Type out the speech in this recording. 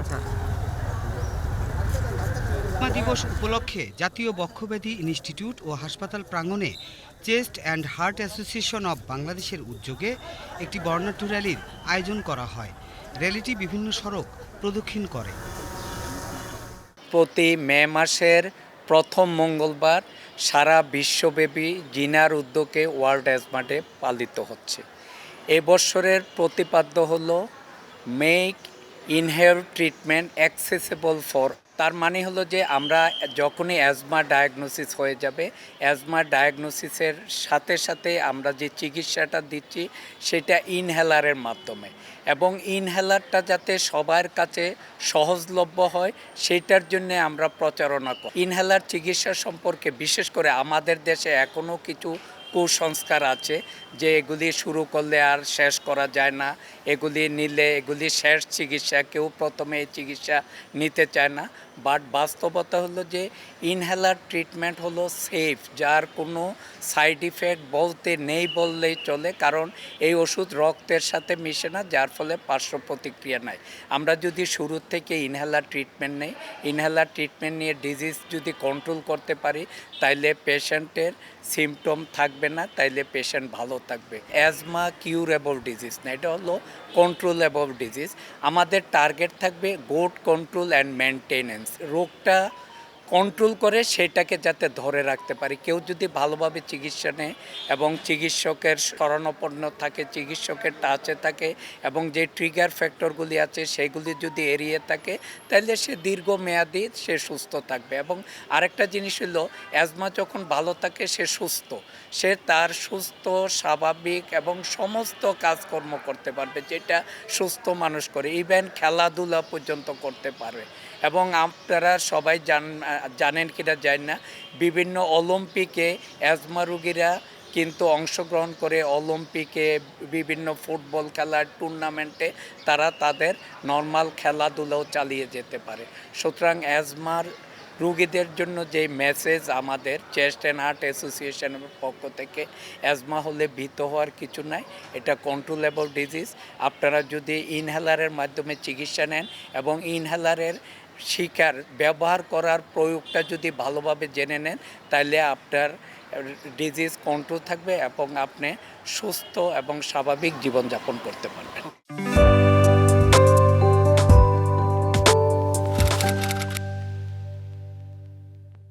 আচ্ছা। দিবস উপলক্ষে জাতীয় বক্ষব্যাধি ইনস্টিটিউট ও হাসপাতাল প্রাঙ্গণে chest and heart association of বাংলাদেশের উদ্যোগে একটি বর্ণাঢ্য র্যালির আয়োজন করা হয়। র্যালিটি বিভিন্ন সড়ক প্রদক্ষিণ করে। প্রতি মে মাসের প্রথম মঙ্গলবার সারা বিশ্বব্যাপী জিনার উদ্যোগে ওয়ার্ল্ড অ্যাজমা ডে পালিত হচ্ছে। এবছরের প্রতিপাদ্য হল make inhale treatment accessible for তার মানে হলো যে আমরা যখনই অ্যাজমা ডায়াগনোসিস হয়ে যাবে অ্যাজমা ডায়াগনোসিসের সাথে সাথে আমরা যে চিকিৎসাটা দিচ্ছি সেটা ইনহেলারের মাধ্যমে। এবং ইনহেলারটা যাতে সবার কাছে সহজলভ্য হয়, সেটার জন্য আমরা প্রচারণা করি। ইনহেলার চিকিৎসা সম্পর্কে বিশেষ করে আমাদের দেশে এখনও কিছু কুসংস্কার আছে যে এগুলি শুরু করলে আর শেষ করা যায় না। এগুলি নিলে, এগুলি শেষ চিকিৎসা, কেউ প্রথমে এই চিকিৎসা নিতে চায় না। বাট বাস্তবতা হলো যে ইনহেলার ট্রিটমেন্ট হলো সেফ, যার কোনো সাইড ইফেক্ট বলতে নেই বললেই চলে, কারণ এই ওষুধ রক্তের সাথে মিশে না, যার ফলে পার্শ্ব প্রতিক্রিয়া নাই। আমরা যদি শুরুর থেকে ইনহেলার ট্রিটমেন্ট নেই, ইনহেলার ট্রিটমেন্ট নিয়ে ডিজিজ যদি কন্ট্রোল করতে পারি, তাইলে পেশেন্টের সিমটম থাকবে না, তাইলে পেশেন্ট ভালো থাকবে। অ্যাজমা কিউরেবল ডিজিজ না, এটা হলো কন্ট্রোলেবল ডিজিজ আমাদের টার্গেট থাকবে গোড কন্ট্রোল অ্যান্ড মেনটেনেন্স রোগটা কন্ট্রোল করে সেটাকে যাতে ধরে রাখতে পারি। কেউ যদি ভালোভাবে চিকিৎসা নেয় এবং চিকিৎসকের শরণাপন্ন থাকে, চিকিৎসকের টাচে থাকে এবং যে ট্রিগার ফ্যাক্টরগুলি আছে সেগুলি যদি এড়িয়ে থাকে, তাহলে সে দীর্ঘমেয়াদী সে সুস্থ থাকবে। এবং আরেকটা জিনিস হলো অ্যাজমা যখন ভালো থাকে, সে সুস্থ। সে তার সুস্থ, স্বাভাবিক এবং সমস্ত কাজকর্ম করতে পারবে, যেটা সুস্থ মানুষ করে। ইভেন খেলাধুলা পর্যন্ত করতে পারবে। এবং আপনারা সবাই জান, জানেন কিনা জানেন না, বিভিন্ন অলিম্পিকে অ্যাজমা রুগীরা কিন্তু অংশগ্রহণ করে অলিম্পিকে বিভিন্ন ফুটবল খেলার টুর্নামেন্টে তারা তাদের নর্মাল খেলাধুলাও চালিয়ে যেতে পারে। সুতরাং অ্যাজমার রুগীদের জন্য যে মেসেজ আমাদের চেস্ট অ্যান্ড হার্ট অ্যাসোসিয়েশনের পক্ষ থেকে অ্যাজমা হলে ভীত হওয়ার কিছু নাই, এটা কন্ট্রোলেবল ডিজিজ আপনারা যদি ইনহেলারের মাধ্যমে চিকিৎসা নেন এবং ইনহেলারের শিকার ব্যবহার করার প্রয়োগটা যদি ভালোভাবে জেনে নেন তাহলে আপনার ডিজিজ কন্ট্রোল থাকবে এবং আপনি সুস্থ এবং স্বাভাবিক জীবনযাপন করতে পারবেন।